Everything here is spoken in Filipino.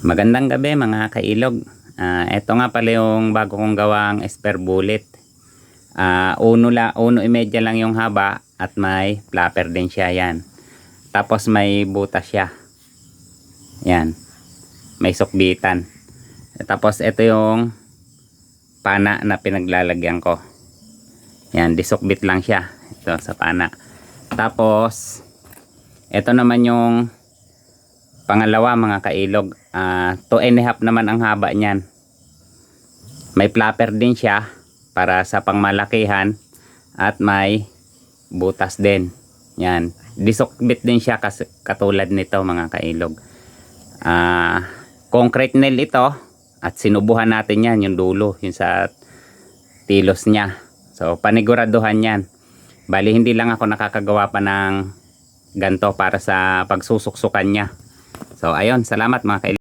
Magandang gabi mga kailog. Ah, ito nga pala yung bago kong gawang spare bullet. Ah, uno la, uno imedya lang yung haba at may flapper din siya yan. Tapos may butas siya. Yan. May sukbitan. Tapos ito yung pana na pinaglalagyan ko. Yan, disukbit lang siya. Ito sa pana. Tapos ito naman yung Pangalawa mga kailog, ah two and a half naman ang haba niyan. May flapper din siya para sa pangmalakihan at may butas din. Yan. Disukbit din siya kas katulad nito mga kailog. Ah concrete nail ito at sinubuhan natin yan yung dulo, yung sa tilos niya. So paniguraduhan yan. Bali hindi lang ako nakakagawa pa ng ganto para sa pagsusuksukan niya. So ayun, salamat mga kaibigan.